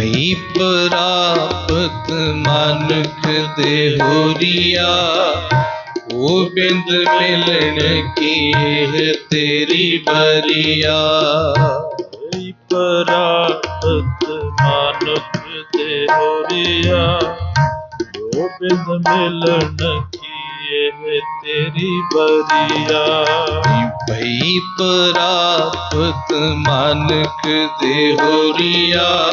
ਭਈ ਪ੍ਰਾਪਤ ਮਾਨਕ ਦੇ ਹੋਰੀਆ ਗੋਬਿੰਦ ਮਿਲਣ ਕੀ ਇਹ ਤੇਰੀ ਬਰੀਆ। ਭਈ ਪ੍ਰਾਪਤ ਮਾਨੁਖ ਤੇ ਹੋਰੀਆ ਗੋਬਿੰਦ ਮਿਲਣ ਕੀ ਇਹ ਤੇਰੀ ਬਰੀਆ। ਭਈ ਪ੍ਰਾਪਤ ਮਾਨਕ ਦੇ ਹੋਰੀਆ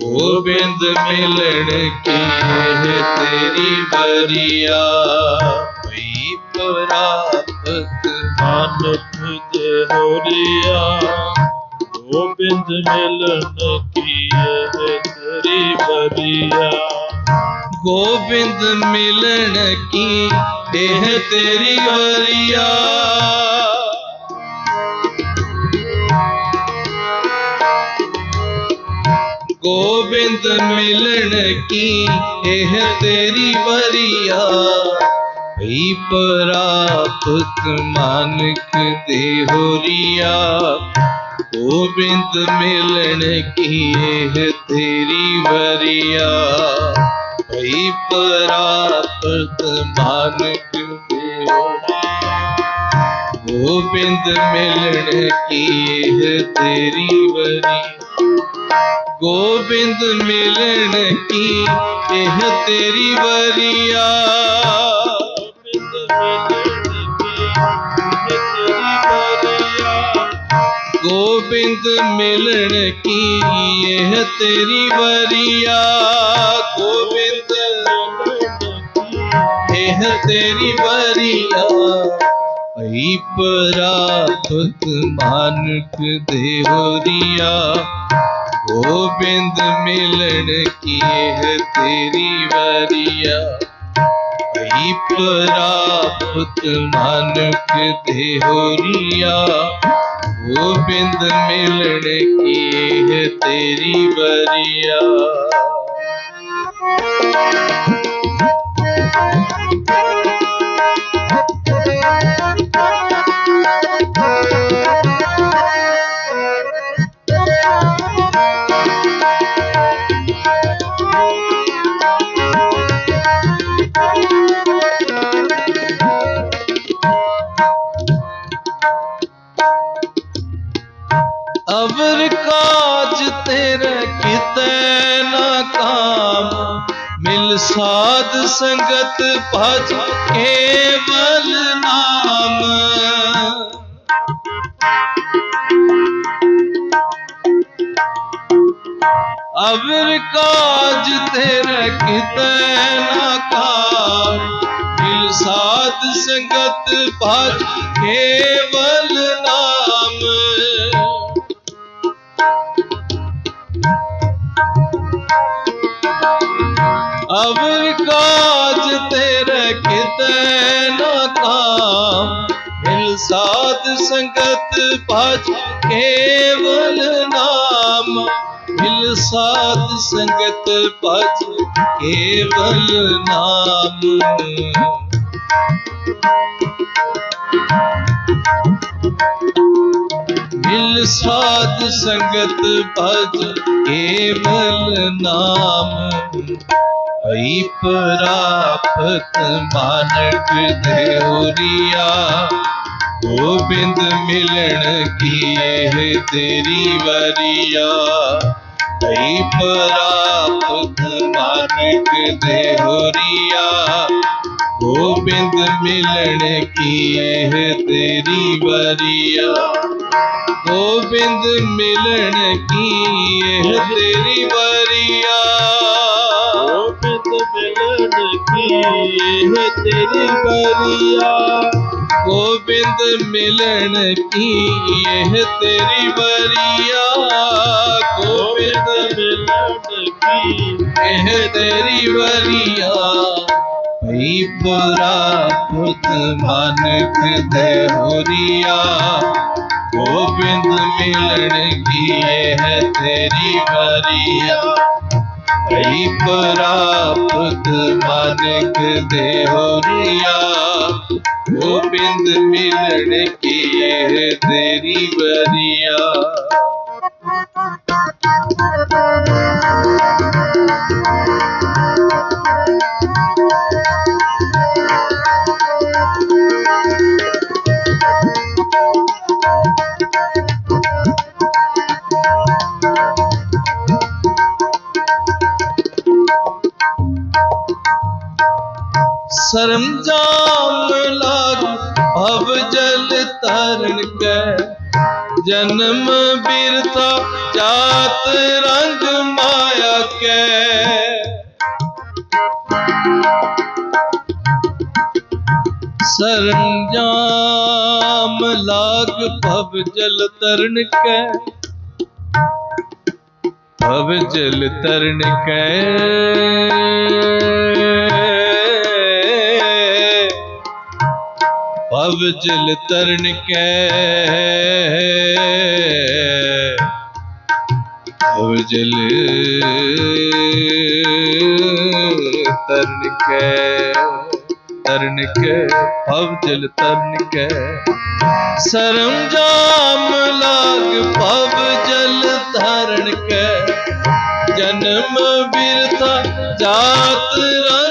गोविंद मिलन की है तेरी बरिया कोई प्रापत मानव गोविंद मिलन की है तेरी बरिया गोविंद मिलन की है तेरी बरिया गोविंद मिलन की, यह तेरी बरिया भई परापत मानक देहोरिया गोविंद मिलन की, यह तेरी बरिया भई परापत मानक देहोरिया गोविंद मिलन की, यह तेरी बरिया ਗੋਬਿੰਦ ਮਿਲਣ ਕੀ? ਇਹ ਤੇਰੀ ਵਰਿਆ। ਗੋਬਿੰਦ ਮਿਲਣ ਕੀ? ਇਹ ਤੇਰੀ ਵਰਿਆ। ਗੋਬਿੰਦ ਇਹ ਤੇਰੀ ਵਰਿਆ। ਭਈ ਪ੍ਰਾਪਤ ਮਾਨਕ ਦੇਵਰੀਆ। ਗੋਬਿੰਦ ਮਿਲਣ ਕੀ ਇਹ ਤੇਰੀ ਵਰੀਆ ਭਈ ਪ੍ਰਾਪਤ ਮਾਨਕ ਦੇ ਹੋਰੀਆ ਗੋਬਿੰਦ ਮਿਲਣ ਕੀ ਇਹ ਤੇਰੀ ਵਰੀਆ ਸੰਗਤ ਭਜ ਕੇਵਲ ਨਾਮ। ਅਵਰ ਕਾਜ ਤੇਰੇ ਕਿਤੇ ਨਾ ਕਾਮ। ਮਿਲ ਸਾਧ ਸੰਗਤ ਭਜ ਕੇਵਲ ਨਾ ਮਿਲ ਸਾਧ ਸੰਗਤ ਭਜ ਕੇਵਲ ਨਾਮ। ਮਿਲ ਸਾਧ ਸੰਗਤ ਭਜ ਕੇਵਲ ਨਾਮ। ਮਿਲ ਸਾਧ ਸੰਗਤ ਭਜ ਕੇਵਲ ਨਾਮ। प्राप्त मानक देवरिया, गोविंद मिलन किए है तेरी वरिया। प्राप्त मानक देवरिया, गोविंद मिलन किए है तेरी वरिया। गोविंद मिलन किए तेरी वरिया। मिलन की है तेरी बरिया। गोविंद मिलन की यह तेरी बरिया। गोविंद मिलन की यह तेरी बरिया। भई पूरा पुत मानक देहरिया गोविंद मिलन की यह तेरी बरिया। ਕਈ ਪ੍ਰਾਪਤ ਮਾਨਕ ਦੇਹੁਰੀਆ ਗੋਬਿੰਦ ਮਿਲਣ ਕੀ ਇਹ ਤੇਰੀ ਬਰੀਆ सरमजाम लाग भव जल तरण के जन्म बीरता जात रंग माया के जाम लाग भव जल तरण के भव जल तरण के भवजल तरण के। भवजल तरण के। तरण के, भवजल तरण के। सरंजाम लाग, भवजल तरण के। जन्म बिरथा जात रा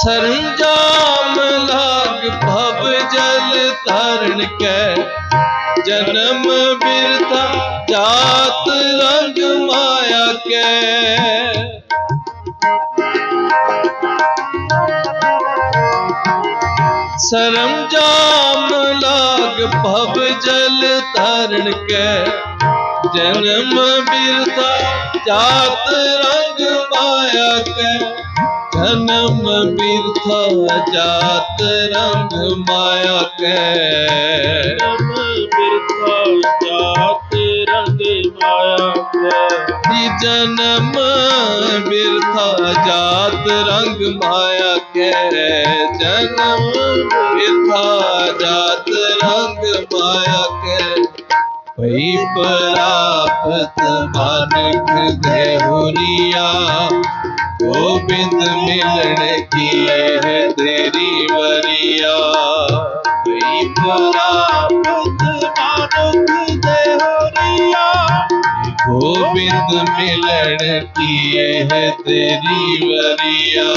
सरंजाम लाग भव जल धारण के जन्म बिरता जात रंग माया के सरंजाम लाग भव जल धारण के जन्म बिरता जात रंग माया के ਜਨਮ ਬਿਰਥਾ ਜਾਤ ਰੰਗ ਮਾਇਆ ਕੈ। ਜਨਮ ਬਿਰਥਾ ਜਾਤ ਰੰਗ ਮਾਇਆ ਕੈ। ਜਨਮ ਬਿਰਥਾ ਜਾਤ ਰੰਗ ਮਾਇਆ ਕੈ। ਜਨਮ ਬਿਰਥਾ ਜਾਤ ਰੰਗ ਮਾਇਆ ਕੈ। ਭਈ ਪ੍ਰਾਪਤ ਮਾਨਕ ਦੇਹੁਰੀਆ ਗੋਬਿੰਦ ਮਿਲਣ ਕੀ ਹੈ ਤੇਰੀ ਵਰੀਆ ਭਈ ਪ੍ਰਾਪਤ ਮਾਨੁਖ ਦੇ ਹੋਰੀਆ ਗੋਬਿੰਦ ਮਿਲਣ ਕੀ ਹੈ ਤੇਰੀ ਵਰੀਆ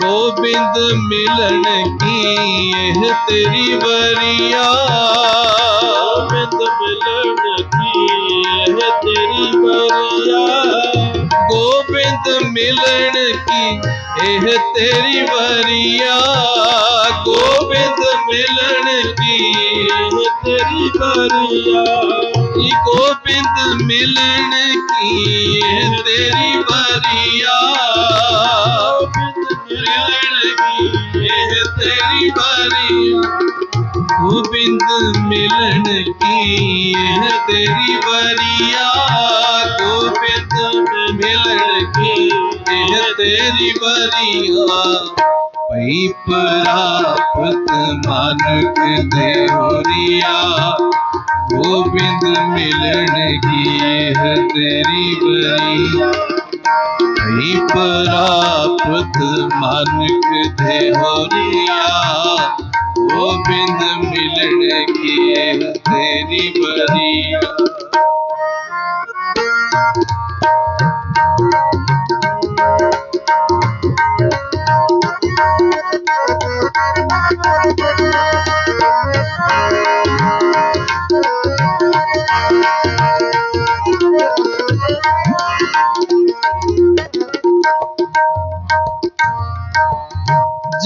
ਗੋਬਿੰਦ ਮਿਲਣ ਕੀ ਇਹ ਤੇਰੀ ਵਰੀਆ मिलन की, एह तेरी बरिया गोविंद मिलन की, एह तेरी बरिया गोविंद मिलन की, एह तेरी बरिया मिलन की एह तेरी बरिया गोविंद मिलन की, एह तेरी बरिया गोविंद मिलन तेरी बरिया पैप पुत मानक देवरिया। गोविंद मिलन की है तेरी बरिया पैप पुत मानक देवरिया। गोविंद मिलन की है तेरी बरिया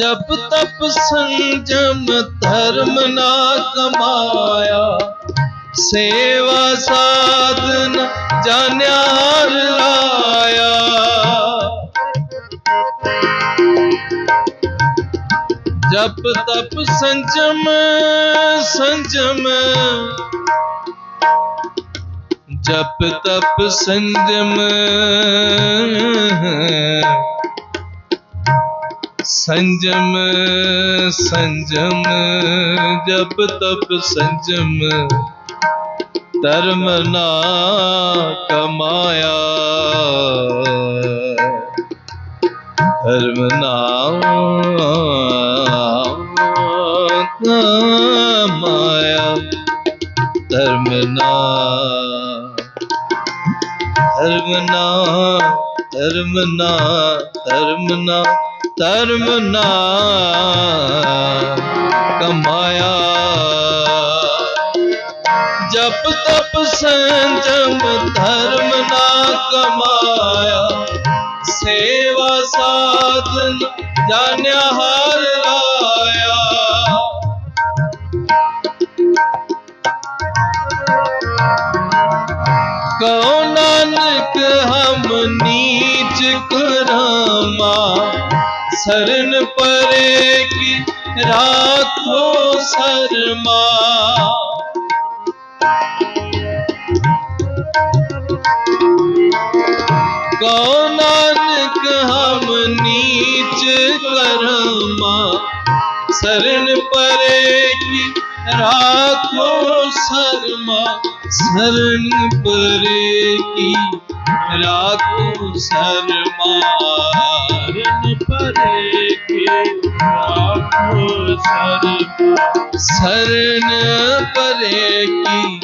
ਜਪ ਤਪ ਸੰਜਮ ਧਰਮ ਨਾ ਕਮਾਇਆ। ਸੇਵਾ ਸਾਧਨ ਜਾਣਿਆ ਹਰ ਲਾਇਆ। ਜਪ ਤਪ ਸੰਜਮ ਸੰਜਮ। ਜਪ ਤਪ ਸੰਜਮ। ਸੰਜਮ ਸੰਜਮ ਜਪ ਤਪ ਸੰਜਮ, ਧਰਮ ਨਾ ਕਮਾਇਆ। ਧਰਮ ਨਾ ਕਮਾਇਆ। ਧਰਮ ਨਾ ਧਰਮ ਨਾ ਧਰਮ ਨਾ ਧਰਮ ਨਾ। ਧਰਮ ਨਾ ਕਮਾਇਆ। ਜਪ ਤਪ ਸੰਜਮ ਧਰਮ ਨਾ ਕਮਾਇਆ। ਸੇਵਾ ਸਾਧਨ ਜਾਣਿਆ ਹਰ ਲਾਇਆ ਕਉ ਨਾਨਕ ਹਮ ਨੀਚ ਕਰਮਾ। शरण परे की राखो शर्मा। नानक हम नीच करमा? शरण परे की राखो शर्मा। शरण परे की राखो शर्मा। शरण परे के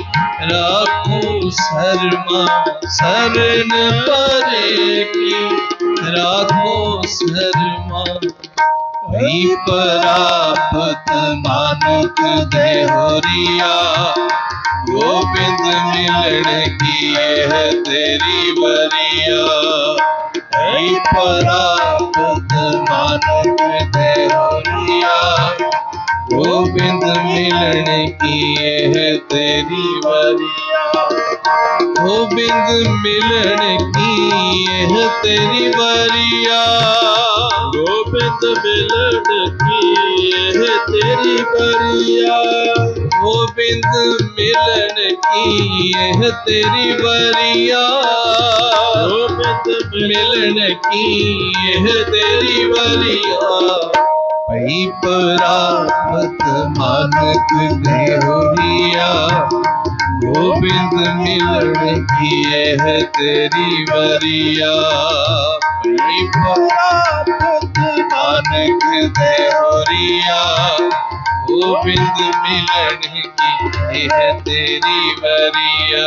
राखो शर्मा। शरण परे की राखो शर्मा। परापत मानुक देहोरिया, गोविंद मिलन की है तेरी बरिया ਹਰੀ ਪਰਾਪਤ ਮਾਨਵ ਤੇ ਹੋਰੀਆ ਗੋਬਿੰਦ ਮਿਲਣ ਕੀ ਇਹ ਤੇਰੀ ਵਰਿਆ ਗੋਬਿੰਦ ਮਿਲਣ ਕੀ ਇਹ ਤੇਰੀ ਵਰਿਆ गोविंद मिलन की है तेरी बरिया गोविंद मिलन की है तेरी बरिया गोविंद मिलन की है तेरी बरिया पई परापत मानक देहोरिया। गोविंद मिलन की है तेरी ਰਿਪੋਰਾ ਭੁਖ ਨਾਨਕ ਦੇ ਹੋਰੀਆ ਗੋਬਿੰਦ ਮਿਲਣ ਕੀ ਇਹ ਤੇਰੀ ਵਰੀਆ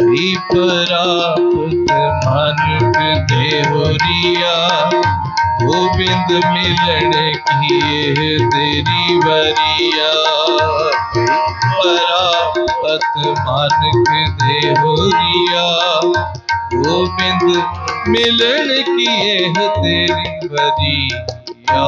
ਦੀਪਰਾ ਭੁਖ ਨਾਨਕ ਦੇ ਹੋਰੀਆ ਗੋਬਿੰਦ ਮਿਲਣ ਕੀ ਇਹ ਤੇਰੀ ਵਰੀਆ ਪਰਾ ਪਤ ਮਾਨਕ ਦੇ ਹੋਰੀਆ ਗੋਬਿੰਦ मिलन किए है तेरी बरिया